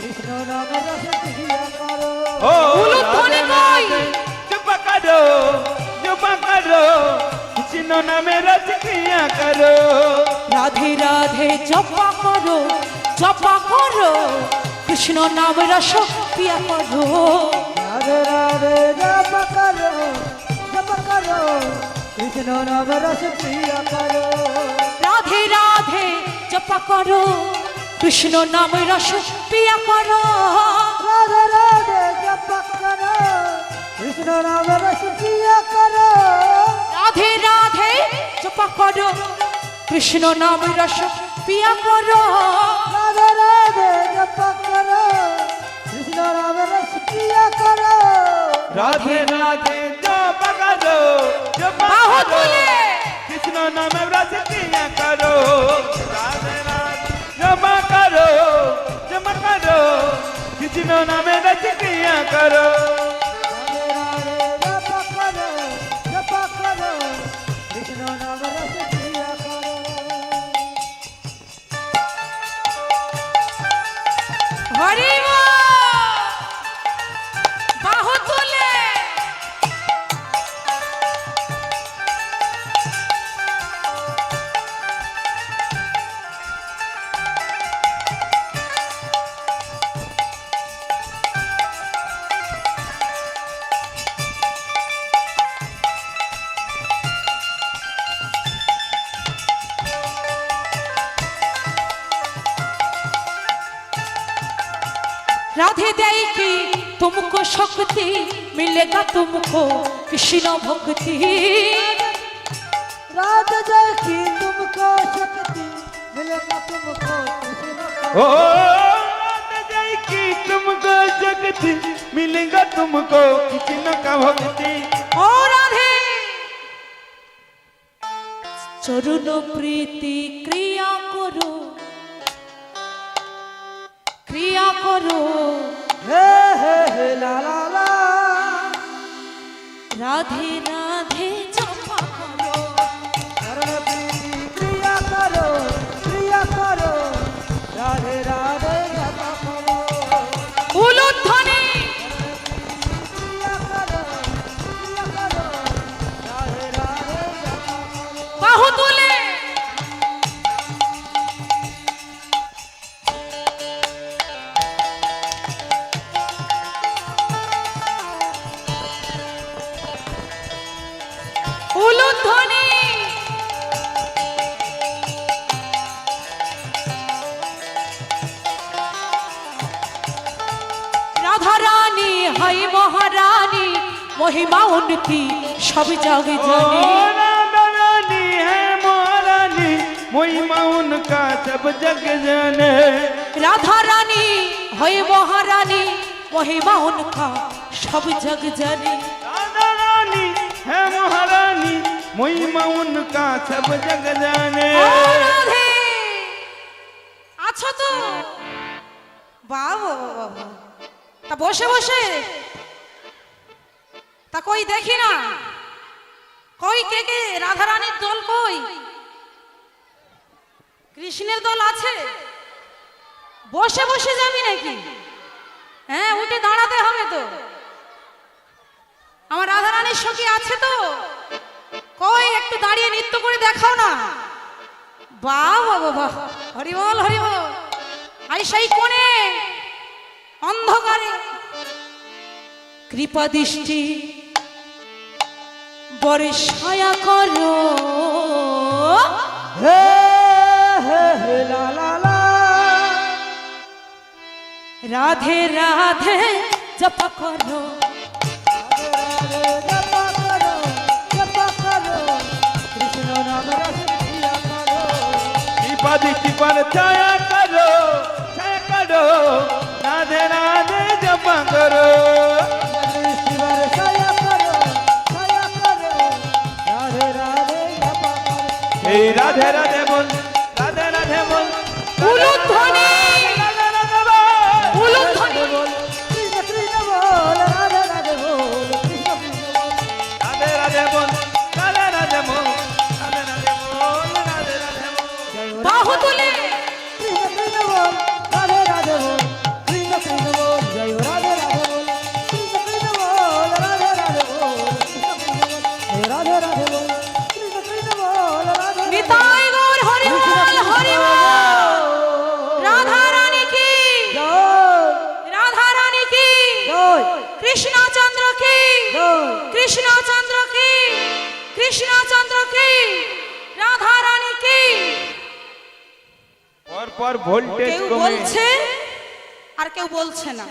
কৃষ্ণ রসে করো ও উলুধ্বনি রাধে কই? রাধে জপা করো জপা করো কৃষ্ণ নামে রস কিয়া করো। রাধে রাধে জপা করো জপা করো কৃষ্ণ নাম রস পিয়া করো। রাধে রাধে জপ করো জপ করো কৃষ্ণ নামের রসে পিয়া করো। রাধে রাধে জপা করো। কৃষ্ণ নাম রস পিয়া করো। রাধে রাধে জপ করো। কৃষ্ণ নামের রসে পিয়া করো। রাধে রাধে জপা করো। কৃষ্ণ নাম রস পিয়া করো। রাধে রাধে জপ করো। কৃষ্ণ নামের রসে পিয়া করো। রাধে রাধে জপা করো জপা করো। তুলে। কৃষ্ণ নামে রস কিয়া করো। রাধে রাধে জপা করো জপা করো কৃষ্ণ মিলে গাত মুখ কৃষ্ণ ভক্তি রাজ জয় কি তুমকো শক্তি মিলে গাত মুখ কৃষ্ণ জয় কি তুমকো শক্তি মিলেগা তুমকো কৃষ্ণ কা ভক্তি ও রাধে চরুণ প্রীতি ক্রিয়া করো ক্রিয়া করো হে হে হে লা লা লা রাধে রাধে মহিমা উন্নতি সবই যাবে জানি। মহিমা উনকা সব জগ জানে। রাধা রানী হয়ে মহারানী মহিমা উনকা সব জগ জানে। রাধা রানী হ্যাঁ মহারানী মহিমা উনকা সব জগ জানে। আছো তো? বাবা তা বসে বসে। তা কই দেখি না? কই কে কে? রাধা রানীর দল কই? কৃষ্ণের দল আছে? বসে বসে যাবি নাকি? হ্যাঁ উঠে দাঁড়াতে হবে তো। আমার রাধা রানীর সখী আছে তো। কই, একটু দাঁড়িয়ে নৃত্য করে দেখাও না। বাহ বাবা বাহ হরি বল, হরি আই সেই কোণে, অন্ধকারে। কৃপা দৃষ্টি। বর্ষায়া করো। হে হে লা লা লা। রাধে রাধে জপ করো। কৃপাদি কৃপার ছায়া করো ছায়া করো। রাধে রাধে জমা করো। এই রাধে রাধে বন্ধু পর ভোল্টেজ কেউ বলছে আর কেউ বলছে না।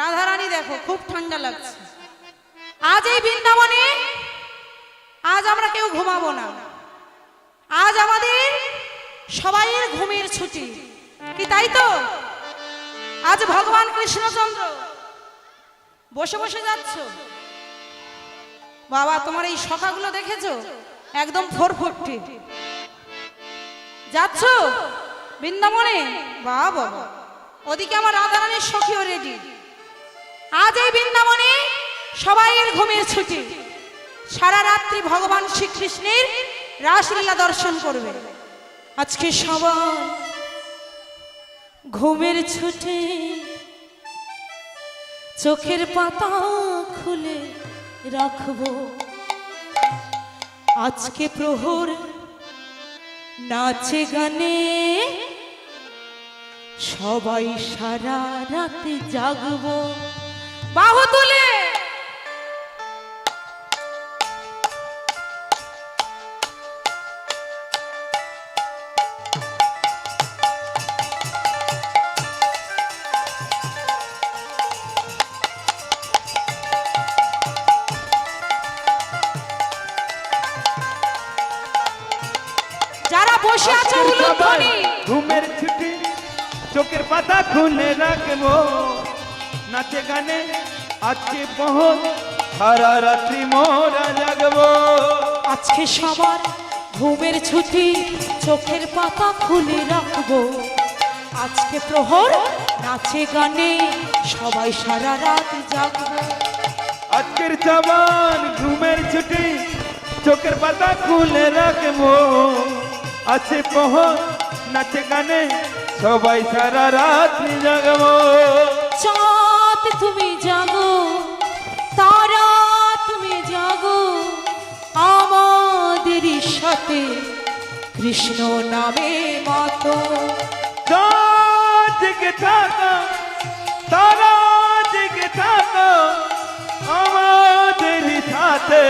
রাধা রানী দেখো খুব ঠান্ডা লাগছে। আজ এই বৃন্দাবনে আজ আমরা কেউ ঘুমাবো না। আজ আমাদের সবাইয়ের ঘুমের ছুটি। কি তাই তো? আজ ভগবান কৃষ্ণচন্দ্র। বসে বসে যাচ্ছ? বাবা তোমার এই সখাগুলো দেখেছ? একদম ফোর ফোরটি যাচ্ছ? বৃন্দাবনে? বা বাবা। ওদিকে আমার রাধারানীর সখীও রেডি আজ এই বৃন্দাবনে সবাইয়ের ঘুমের ছুটি। সারা রাত্রি ভগবান শ্রীকৃষ্ণের রাসলীলা দর্শন করবে। আজকে সবাই ঘুমের ছুটি। চোখের পাতা খুলে রাখব। আজকে প্রহর নাচে গানে। সবাই সারা রাতে জাগব। বাহু তুলে পাতা খুলে রাখব। নাচে গানে আজকে পহর সারা রাত্রি মোরা জাগবো। আজকে সবার ঘুমের ছুটি চোখের পাতা খুলে রাখব। আজকে প্রহর নাচে গানে সবাই সারা রাত জাগবো। আজকের জবান ঘুমের ছুটি চোখের পাতা খুলে রাখব। আছে পহর নাচে গানে সবাই সারা রাত্রি জাগবো চাঁদ তুমি জাগো তারা তুমি জাগো আমাদের সাথে কৃষ্ণ নামে মতো। জেগে থাকা তারা জেগে থাকা আমাদের সাথে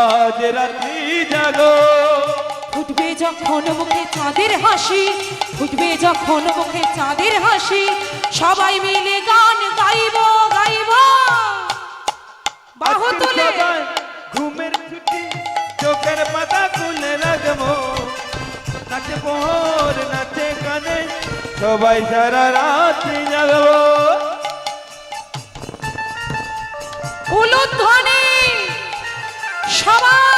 আজ রাত্রি জাগো। যখন মুখে চাঁদের হাসি ফুটবে যখন মুখে চাঁদের হাসি সবাই মিলে গান গাইব গাইব। বাহু তুলে। ঘুমের ছুটি চোখের পাতা খুলে রাখব। নাচে নাচে কানে সবাই সারা জাগবো। উলুধ্বনি সবাই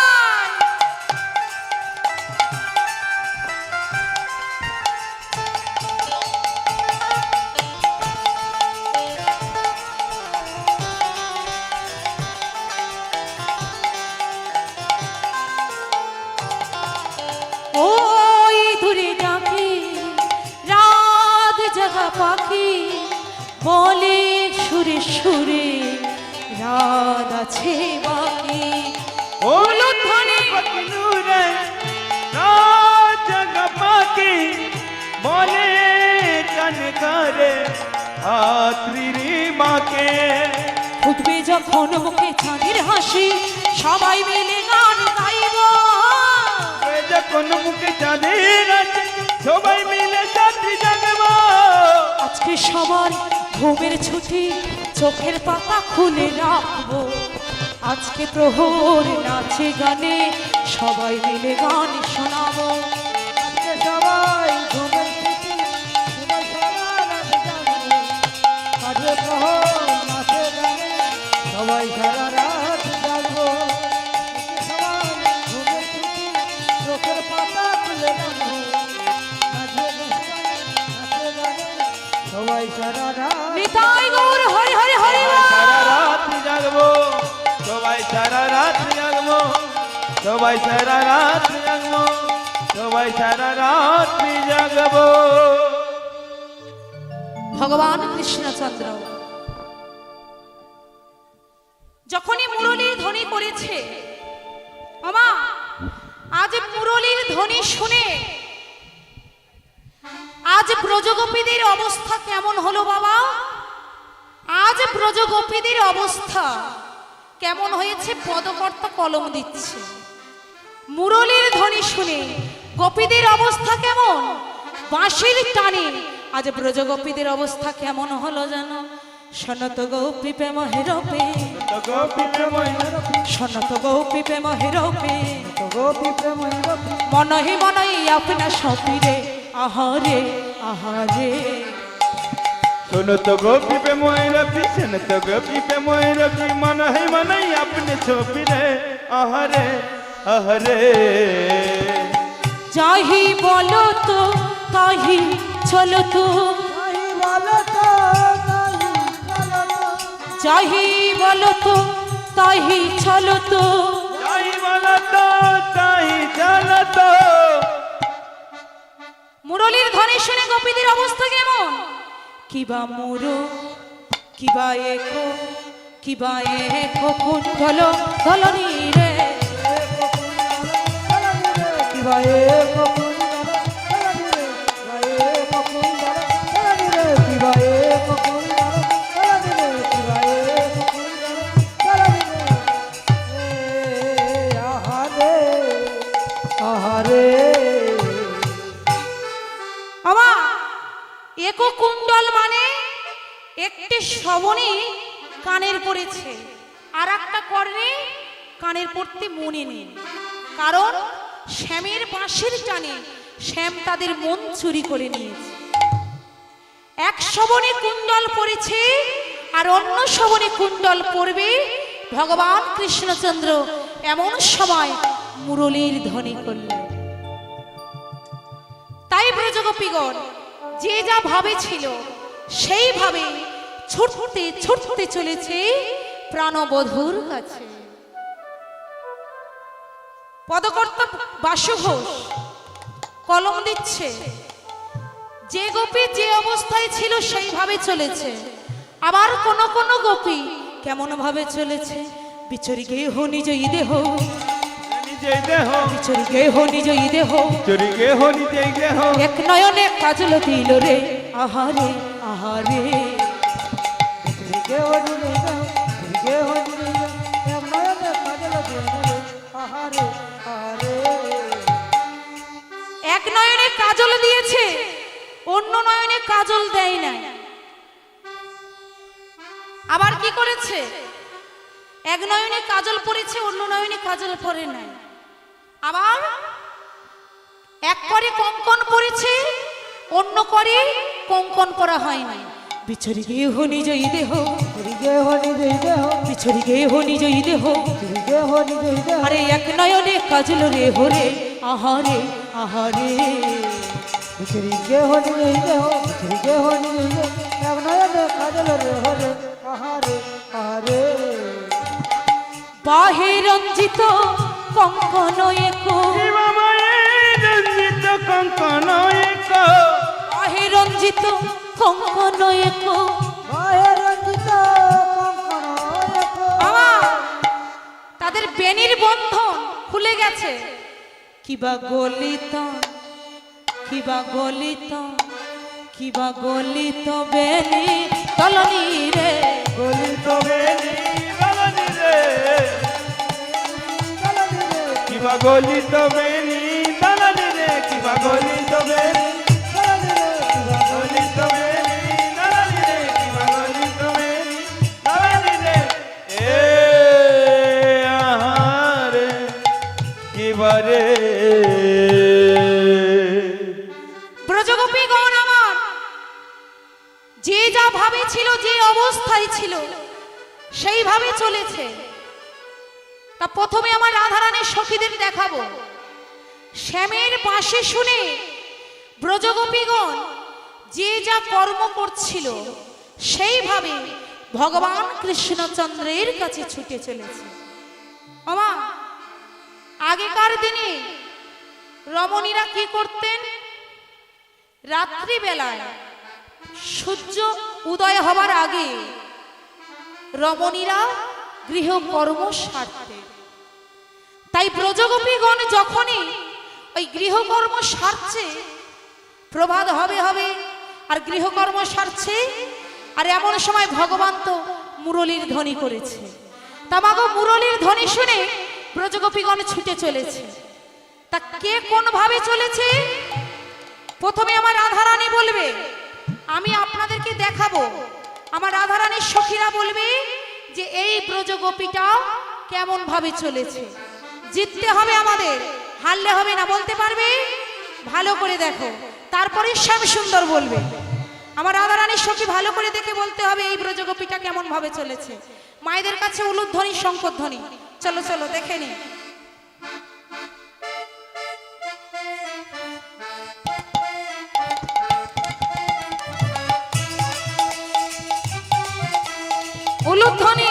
যখন মুখে চাঁদের হাসি সবাই মিলে গান গাইব। যখন মুখে চাঁদের আছে সবাই মিলে সাথী জাগবো। আজকে সবার ঘুমের ছুটি চোখের পাতা খুলে রাখব। আজকে প্রহর নাচে গানে সবাই মিলে গান সবাই সারা রাত জাগবো, সবাই সারা রাত জাগবো। ভগবান কৃষ্ণচন্দ্র, যখনই মুরলীর ধ্বনি করেছে মামা আজ মুরলীর ধ্বনি শুনে, আজ ব্রজগোপীদের অবস্থা কেমন হলো বাবা? আজ ব্রজগোপীদের অবস্থা কেমন হয়েছে? পদকর্তা কলম দিচ্ছে। মুরলীর ধ্বনি শুনে গোপীদের অবস্থা কেমন? বাঁশির টানে আজ ব্রজ গোপীদের অবস্থা কেমন হলো জানো সনত গোপী প্রেম হেরপে সনত গোপী প্রেম হেরপে প্রেম মনহি মনহি আপনা সপিরে। আহারে আহারে। শোনো তো গোপী প্রেময় রবি শোনো তো গোপী প্রেময় রবি মন হে মনই আপনি ছবি রে আহরে আহরে। যাহি বলো তো তাহি চলো তো। তাই বলো তো তাই চলো তো। যাহি বলো তো তাহি চলো তো। মুরলীর ধ্বনি শুনে গোপীদের অবস্থা কেমন? কিবা মুরু কিবা একো কিবা একো কুণ্ডল দলনি রে কুণ্ডল মানে একটি শ্রবণী কানের পড়েছে। আর একটা কানের পড়তে মনে নেই। কারণ শ্যামের বাঁশির টানে শ্যাম তাদের মন চুরি করে নিয়েছে। এক শ্রবণে কুণ্ডল পড়েছে আর অন্য শ্রবণে কুণ্ডল পড়বে ভগবান কৃষ্ণচন্দ্র এমন সময় মুরলীর ধ্বনি করলেন তাই ব্রজগোপীগণ যে যা ভাবে ছিল সেইভাবে ছুটতে ছুটতে চলেছে প্রাণবধূর কাছে। পদকর্তা বাসু ঘোষ কলম দিচ্ছে। যে গোপী যে অবস্থায় ছিল সেইভাবে চলেছে। আবার কোন কোন গোপী কেমন ভাবে চলেছে? বিচরি গেহ নিজ দেহ। নিজেই দেহ। বিচরি গেহ নিজ দেহ। এক নয়নে কাজল দিল রে। আহারে আহারে। কাজল দেয় নাই। আবার কি করেছে? এক নয়নে কাজল পড়েছে অন্য নয়নে কাজল পরে নাই। আবার এক করে কঙ্কন পড়েছে অন্য করে কঙ্কন পরা হয় নাই। বিছরি গেহ নিজ দেহ হরি রে দেহ বিছরি গেহ নিজ দেহ হরি রে দেহ। আরে এক নয়নে কাজল রে হরে আহারে আহারে দেহ বিচরি কে হরি রে দেহ এক নয়নে কাজল রে হরে আহারে আহারে বাহে রঞ্জিত কঙ্কন একো। রঞ্জিত কঙ্কন এক। বাহে রঞ্জিত কঙ্কন একো। বাহে রঞ্জিত কঙ্কণ এক। বাবা তাদের বেনির বন্ধন খুলে গেছে। কিবা গলিত কিবা গলিত কিবা গলিত বেলি তলনি রে। গলিত বেলি তলনি রে। কিবা গলিত বেলি তলনি রে। কিবা গলিত বেনি সখীদের দেখাবো। শ্যামের পাশে শুনে ব্রজগোপীগণ যে যা কর্ম করছিল, সেইভাবে ভগবান কৃষ্ণচন্দ্রের কাছে ছুটে চলেছে। আমা আগেকার দিনে রমণীরা কি করতেন? রাত্রিবেলায় সূর্য উদয় হবার আগে রমণীরা গৃহকর্ম সারতেন। তাই ব্রজগোপীগণ যখনই ওই গৃহকর্ম সারছে প্রভাত হবে হবে। আর গৃহকর্ম সারছে, আর এমন সময় ভগবান তো মুরলীর ধ্বনি করেছে। তামাগো মুরলীর ধ্বনি শুনে ব্রজগোপীগণ ছুটে চলেছে। তা কে কোন ভাবে চলেছে? প্রথমে আমার রাধারানী বলবে, আমি আপনাদেরকে দেখাবো। আমার রাধারানীর সখীরা বলবে যে, এই ব্রজগোপীটাও কেমন ভাবে চলেছে? জিততে হবে আমাদের। হারলে হবে না, বলতে পারবে? ভালো করে দেখো। তারপরে শ্যাম সুন্দর বলবে। আমার রাধারানীর সখী ভালো করে দেখে বলতে হবে এই ব্রজগোপীটা কেমন ভাবে চলেছে। মায়েদের কাছে উলুধ্বনি, শঙ্করধ্বনি। চলো চলো, দেখে নি। উলুধ্বনি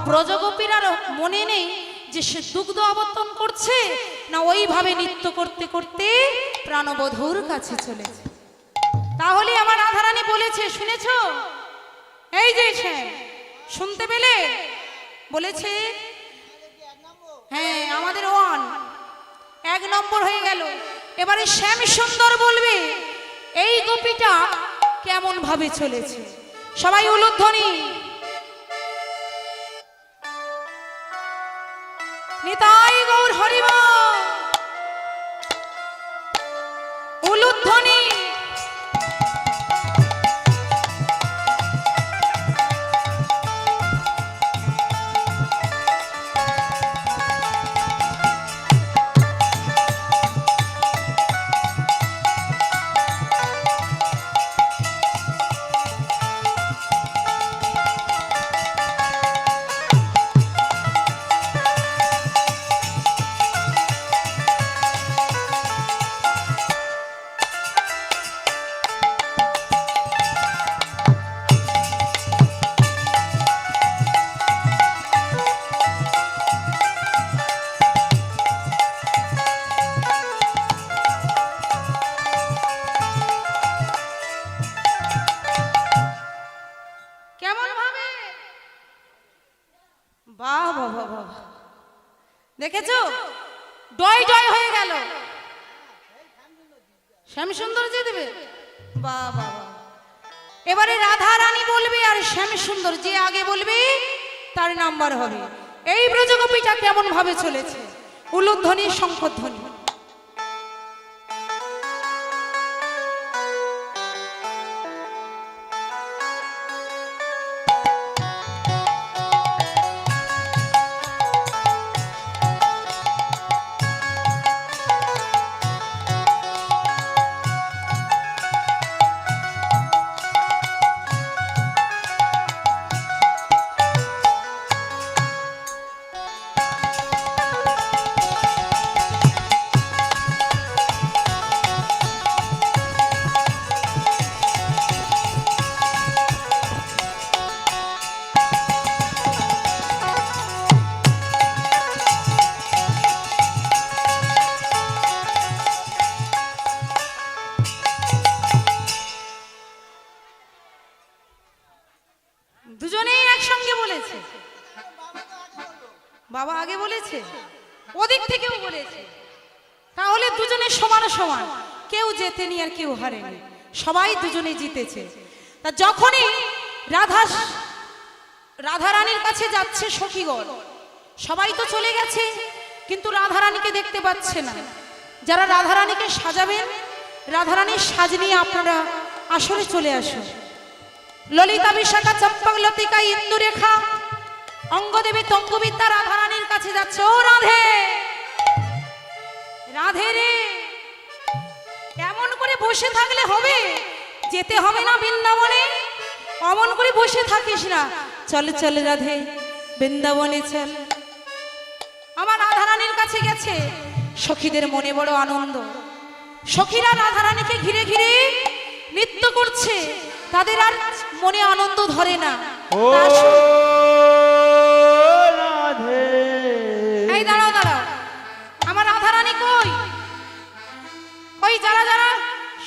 আমা ব্রজগোপীর আর মনে নেই যে সে দুগ্ধ আবর্তন করছে না ওইভাবে নৃত্য করতে করতে প্রাণবধূর কাছে চলেছে। তাহলে আমার রাধারানী বলেছে, শুনেছো? এই যে শুনতে পেলে? বলেছে হ্যাঁ আমাদের ওয়ান, এক নম্বর হয়ে গেল। এবারে শ্যাম সুন্দর বলবে, এই গোপীটা কেমন ভাবে চলেছে? সবাই উলুধ্বনি। নিতাই গৌর হরিবা দেখেছ? ডয় ডয় হয়ে গেল। শ্যামসুন্দর যে দেবে? বা বাহ। এবারে রাধা রানী বলবি আর শ্যামী সুন্দর যে আগে বলবি, তার নাম্বার হবে। এই ব্রজগোপীটা কেমন ভাবে চলেছে? উলুধ্বনি শঙ্করধ্বনি দুজনে জিতেছে তা যখনই রাধা রাধারানীর কাছে যাচ্ছে সখীগণ, সবাই তো চলে গেছে, কিন্তু রাধারানীকে দেখতে পাচ্ছে না। যারা রাধারানীকে সাজাবেন, রাধারানীর সাজ নিয়ে আপনারা আসরে চলে আসুন। ললিতা বিশাখা চম্পক লতিকা ইন্দুরেখা, অঙ্গদেবী তঙ্গবিদ্যা রাধারানীর কাছে যাচ্ছে। ও রাধে! রাধে রে! এমন করে বসে থাকলে হবে? যেতে হবে না বৃন্দাবনে। অমন করে বসে থাকিস না। চলে চলে রাধে, বৃন্দাবনে চল। আমার রাধারানীর কাছে গেছে। সখীদের মনে বড় আনন্দ। সখীরা রাধারানীকে ঘিরে ঘিরে নৃত্য করছে। তাদের আর মনে আনন্দ ধরে না।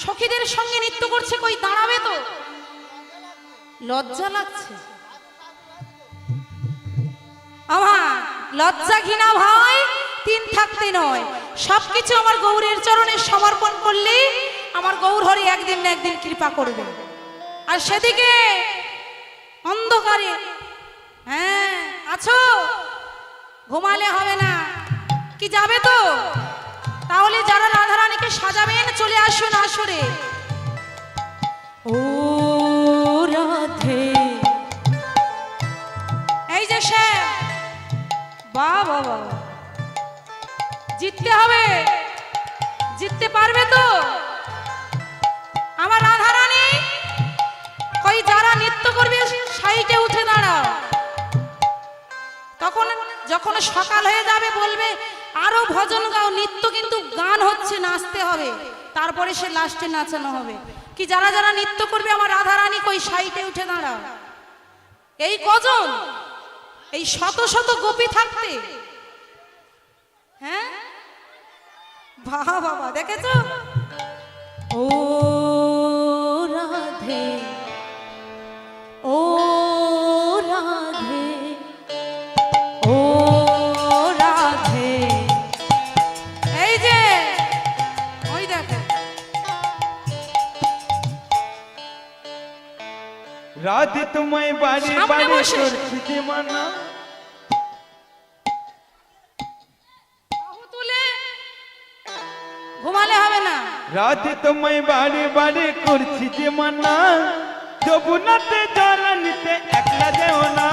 সখীদের সঙ্গে নৃত্য করছে কই দাঁড়াবে তো? লজ্জা লাগছে। আমার লজ্জা ঘৃণা ভাই, তিন থাকতে নয়। সবকিছু আমার গৌরের চরণে সমর্পণ করলে আমার গৌর হরি একদিন না একদিন কৃপা করবে। আর সেদিকে অন্ধকারে হ্যাঁ আছো? ঘুমালে হবে না। কি যাবে তো? তাহলে যারা রাধারানীকে সাজাবেন চলে আসুন আসরে। ও রাধে। এই যে সে বা বাবা জিততে হবে। জিততে পারবে তো? আমার রাধারানী ওই যারা নৃত্য করবে সাইটে উঠে দাঁড়াও। তখন যখন সকাল হয়ে যাবে বলবে আরও ভজন গাও, নৃত্য কিন্তু গান হচ্ছে, নাচতে হবে। তারপরে সে লাস্টে নাচানো হবে। কি যারা যারা নৃত্য করবে, আমার রাধা রানী কই? সাইটে উঠে দাঁড়াও। এই কজন? এই শত শত গোপী থাকতে। হ্যাঁ? বাবা বাবা দেখেছ? তোমায় বাড়ি বাড়ি যে মানা। ঘুমালে হবে না। রাতে তোমায় বাড়ি বাড়ি করছি যে মানা। যমুনাতে জল নিতে একলা যেও না।